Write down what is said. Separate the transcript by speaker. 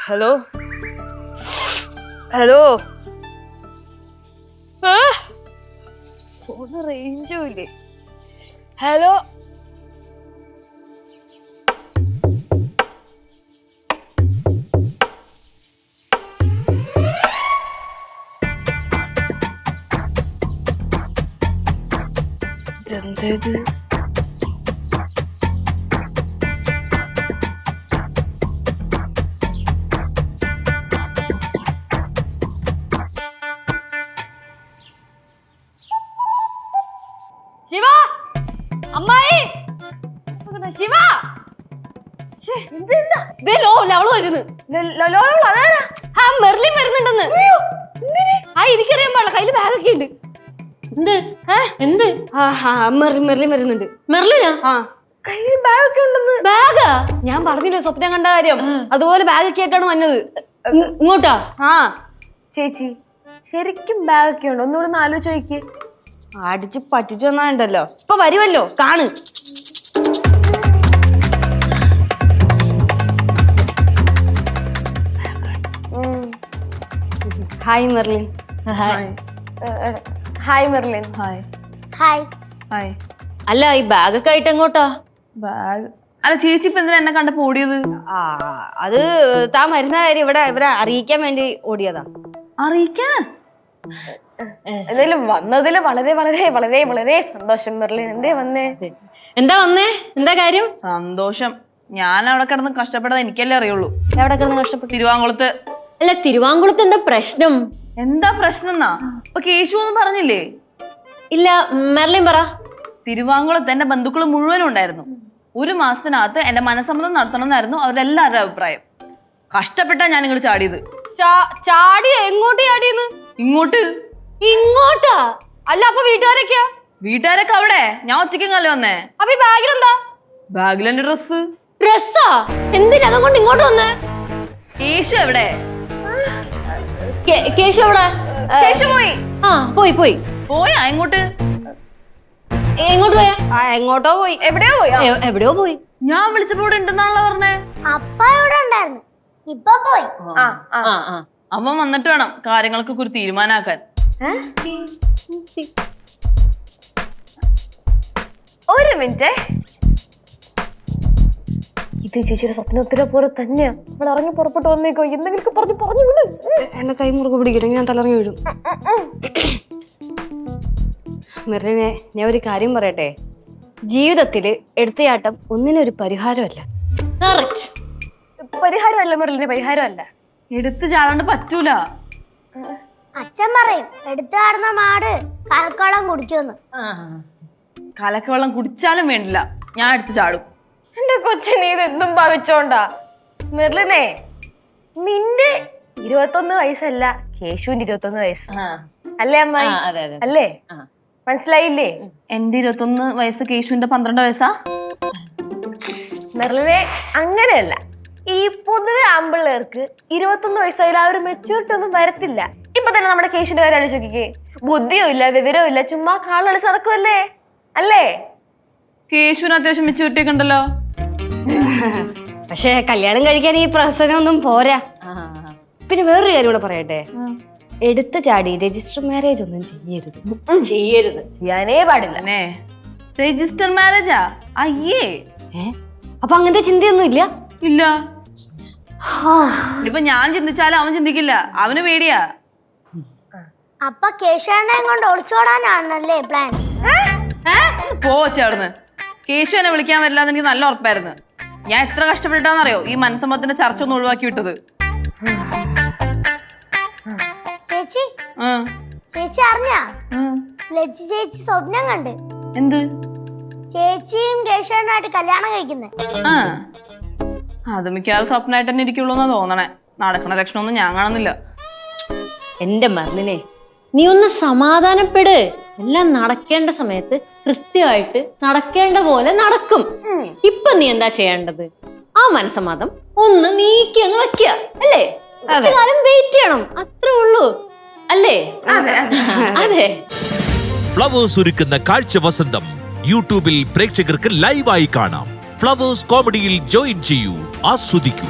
Speaker 1: Hello? Hello? Phone റേഞ്ചും ഇല്ലേ? Hello? ഇതെന്തത് ശിവ! അമ്മായി! ശിവ! ലവൾ വരുന്നു. ആ മെർലിൻ വരുന്നുണ്ടെന്ന്. ആ എനിക്കറിയാൻ പാടില്ല കയ്യിൽ ബാഗൊക്കെ ഉണ്ട്.
Speaker 2: എന്ത്? എന്ത്?
Speaker 1: ആ ആ മെർലിൻ മെർലിൻ വരുന്നുണ്ട്.
Speaker 2: മെർലിനാ?
Speaker 1: ആ. കയ്യിൽ ബാഗൊക്കെ ഉണ്ടെന്ന്.
Speaker 2: ബാഗാ?
Speaker 1: ഞാൻ പറഞ്ഞില്ലേ സ്വപ്നം കണ്ട കാര്യം. അതുപോലെ ബാഗൊക്കെ ആയിട്ടാണ് വന്നത്.
Speaker 2: ഇങ്ങോട്ടാ?
Speaker 1: ആ.
Speaker 3: ചേച്ചി ശരിക്കും ബാഗൊക്കെ ഉണ്ട്? ഒന്നുകൂടെ ഒന്ന്
Speaker 1: അടിച്ച് പറ്റിച്ചു വന്നാണ്ടല്ലോ. ഇപ്പൊ വരുമല്ലോ കാണ്. Hi Merlin
Speaker 3: hi Merlin
Speaker 4: hi
Speaker 3: hi
Speaker 4: hi
Speaker 2: അല്ല ഈ ബാഗൊക്കെ ആയിട്ട് എങ്ങോട്ടാ?
Speaker 4: ബാഗ്. അല്ല ചേച്ചി ഇപ്പൊ എന്തിനാ എന്നെ കണ്ടപ്പോ ഓടിയത്
Speaker 1: ആ അത് താൻ വരുന്ന കാര്യം ഇവിടെ ഇവരെ അറിയിക്കാൻ വേണ്ടി ഓടിയതാ.
Speaker 4: അറിയിക്കാൻ?
Speaker 3: എന്തായാലും വന്നതിൽ വളരെ വളരെ വളരെ വളരെ സന്തോഷം. മെർലിൻ എന്തേ വന്നേ?
Speaker 2: എന്താ വന്നേ? എന്താ കാര്യം?
Speaker 4: സന്തോഷം. ഞാൻ അവിടെ കിടന്ന് കഷ്ടപ്പെടാൻ എനിക്കല്ലേ അറിയുള്ളൂ.
Speaker 1: എവിടെ കിടന്ന് കഷ്ടപ്പെട്ടു?
Speaker 4: തിരുവാങ്കുളത്ത്.
Speaker 2: അല്ല തിരുവാങ്കുളത്ത് എന്താ പ്രശ്നം?
Speaker 4: എന്താ പ്രശ്നം എന്നാ? ഇപ്പൊ കേശു ഒന്നും പറഞ്ഞില്ലേ?
Speaker 2: ഇല്ല മെർലിൻ പറ.
Speaker 4: തിരുവാങ്കുളത്ത് എന്റെ ബന്ധുക്കൾ മുഴുവനും ഉണ്ടായിരുന്നു. ഒരു മാസത്തിനകത്ത് എന്റെ മനസ്സമ്മതം നടത്തണം എന്നായിരുന്നു അവരുടെ എല്ലാവരുടെ അഭിപ്രായം. കഷ്ടപ്പെട്ടാ ഞാൻ നിങ്ങൾ ചാടിയത്
Speaker 1: ചാടി എങ്ങോട്ട് ചാടിയെന്ന്?
Speaker 4: ഇങ്ങോട്ട്.
Speaker 1: ഇങ്ങോട്ടാ. അല്ല അപ്പൊ വീട്ടുകാരൊക്കെയാ?
Speaker 4: വീട്ടുകാരൊക്കെ അവിടെ? ഞാൻ ഒറ്റയ്ക്കല്ലേ വന്നേ?
Speaker 1: അപ്പൊ ഈ ബാഗിലെന്താ?
Speaker 4: ബാഗിൽ എന്റെ ഡ്രസ്
Speaker 2: ഡ്രസ്സാ എന്തിനാ അതുകൊണ്ട് ഇങ്ങോട്ട് വന്നേ?
Speaker 4: കേശു എവിടെ?
Speaker 2: കേശു എവിടെ?
Speaker 3: കേശു പോയി.
Speaker 2: ആ പോയി പോയി.
Speaker 4: പോയാ എങ്ങോട്ട്?
Speaker 2: എങ്ങോട്ട് പോയാ?
Speaker 1: ആ എങ്ങോട്ടോ പോയി.
Speaker 3: എവിടെയോ പോയി?
Speaker 2: എവിടെയോ പോയി.
Speaker 4: ഞാൻ വിളിച്ചപ്പോ ഇവിടെ ഉണ്ടെന്നാണല്ലോ പറഞ്ഞേ.
Speaker 5: അപ്പ ഇവിടെ ഉണ്ടായിരുന്നു. ഇപ്പൊ പോയി.
Speaker 3: ആ ആ.
Speaker 2: ആ ആ.
Speaker 4: വന്നിട്ട് വേണം കാര്യങ്ങൾക്ക് ഒരു തീരുമാനാക്കാൻ.
Speaker 3: ഒരു മിനിറ്റ്. ഇത് ചേച്ചിയുടെ സ്വപ്നത്തിലെ പോലെ തന്നെയാ. അവൾ ഇറങ്ങി പുറപ്പെട്ട് വന്നേക്കോ. എന്തെങ്കിലും പറഞ്ഞു പറഞ്ഞു വിട്.
Speaker 1: എന്നെ കൈ മുറുക്ക് പിടിക്കില്ലെങ്കിൽ ഞാൻ തലറങ്ങി വീഴും. മെറിനെ ഞാൻ ഒരു കാര്യം പറയട്ടെ? ജീവിതത്തിൽ എടുത്തയാട്ടം ഒന്നിനൊരു പരിഹാരമല്ല.
Speaker 3: പരിഹാരമല്ല മെറിലിന് പരിഹാരമല്ല.
Speaker 4: എടുത്തു ചാടാണ്ട് പറ്റൂല.
Speaker 5: അച്ഛൻ പറയും എടുത്തു കാണുന്ന മാട് കലക്കവെള്ളം കുടിക്കുമെന്ന്.
Speaker 4: കലക്കവെള്ളം കുടിച്ചാലും വേണ്ടില്ല. ഞാൻ എടുത്തു ചാടും.
Speaker 3: എന്റെ കൊച്ചിന് ഇത് എന്തും ഭവിച്ചോണ്ടാ? മെർലിനെ നിന്റെ ഇരുപത്തൊന്ന് വയസ്സല്ല കേശുവിന്റെ ഇരുപത്തൊന്ന് വയസ്സ്. അല്ലേ അമ്മ
Speaker 2: അതെ അതെ
Speaker 3: അല്ലേ? മനസ്സിലായില്ലേ?
Speaker 4: എന്റെ ഇരുപത്തൊന്ന് വയസ്സ് കേശുവിന്റെ പന്ത്രണ്ട് വയസ്സാ?
Speaker 3: മെർലിനെ അങ്ങനെയല്ല. ഈ പൊതുവെ ആമ്പിള്ളേർക്ക് ഇരുപത്തൊന്ന് വയസ്സായാലും ആ ഒരു മെച്ചൂരിറ്റി ഒന്നും വരത്തില്ല. ഇപ്പൊ തന്നെ നമ്മുടെ കേസിന്റെ കാര്യം ആലോചിച്ച് നോക്കിക്കേ ബുദ്ധിയോ ഇല്ല വിവരവും ഇല്ല ചുമ്മാ കാളുകളിച്ച് നടക്കുമല്ലേ അല്ലേ?
Speaker 4: കേശുവിന് അത്യാവശ്യം മെച്ചൂരിറ്റി ഒക്കെ പക്ഷേ
Speaker 1: പക്ഷെ കല്യാണം കഴിക്കാൻ ഈ പ്രശ്നമൊന്നും പോരാ. പിന്നെ വേറൊരു കാര്യം കൂടെ പറയട്ടെ. എടുത്ത ചാടി രജിസ്റ്റർ മാരേജ് ഒന്നും ചെയ്യരുത്.
Speaker 2: ചെയ്യരുത്.
Speaker 3: ചെയ്യാനേ പാടില്ല.
Speaker 4: രജിസ്റ്റർ മാരേജാ അയ്യേ.
Speaker 1: അപ്പൊ അങ്ങനത്തെ ചിന്തയൊന്നും ഇല്ല?
Speaker 4: ഇല്ല. ഇപ്പൊ ഞാൻ ചിന്തിച്ചാലും അവൻ ചിന്തിക്കില്ല. അവന് പേടിയാ.
Speaker 5: അപ്പൊ കേശവനെ കൊണ്ട് ഒളിച്ചോടാനാണല്ലേ പ്ലാൻ
Speaker 4: പോ ചേർന്ന് കേശു എന്നെ വിളിക്കാൻ വരില്ലാന്ന് എനിക്ക് നല്ല ഉറപ്പായിരുന്നു. ഞാൻ എത്ര കഷ്ടപ്പെട്ടിട്ടാണെന്നറിയോ ഈ മനസ്സമ്മത്തിന്റെ ചർച്ച ഒന്ന് ഒഴിവാക്കി വിട്ടത്?
Speaker 5: ചേച്ചി
Speaker 4: ആ,
Speaker 5: ചേച്ചി അറിഞ്ഞ. ലജ്ജി ചേച്ചി സ്വപ്നം കണ്ട്.
Speaker 4: എന്ത്?
Speaker 5: ചേച്ചിയും കേശവനായിട്ട് കല്യാണം കഴിക്കുന്നത്
Speaker 4: ആ. അത് മിക്കവാറും സ്വപ്നമായിട്ട് തന്നെ ഇരിക്കുള്ളൂ എന്നാ തോന്നണേ. നടക്കണ ലക്ഷണമൊന്നും ഞാൻ കാണുന്നില്ല.
Speaker 2: എന്റെ മെർലിനെ നീ ഒന്ന് സമാധാനപ്പെട്. എല്ലാം നടക്കേണ്ട സമയത്ത് കൃത്യമായിട്ട് നടക്കേണ്ട പോലെ നടക്കും. ഇപ്പൊ നീ എന്താ ചെയ്യേണ്ടത്? ആ മനസ്സമാധം ഒന്ന് നീക്കി അങ്ങ് വെക്കുക അല്ലേ? കാലം വെയിറ്റ് ചെയ്യണം അത്രേ ഉള്ളൂ അല്ലേ? അതെ
Speaker 6: ഫ്ലവേഴ്സ് ഒരുക്കുന്ന കാഴ്ച വസന്തം യൂട്യൂബിൽ പ്രേക്ഷകർക്ക് ലൈവായി കാണാം. ഫ്ലവേഴ്സ് കോമഡിയിൽ ജോയിൻ ചെയ്യൂ ആസ്വദിക്കൂ.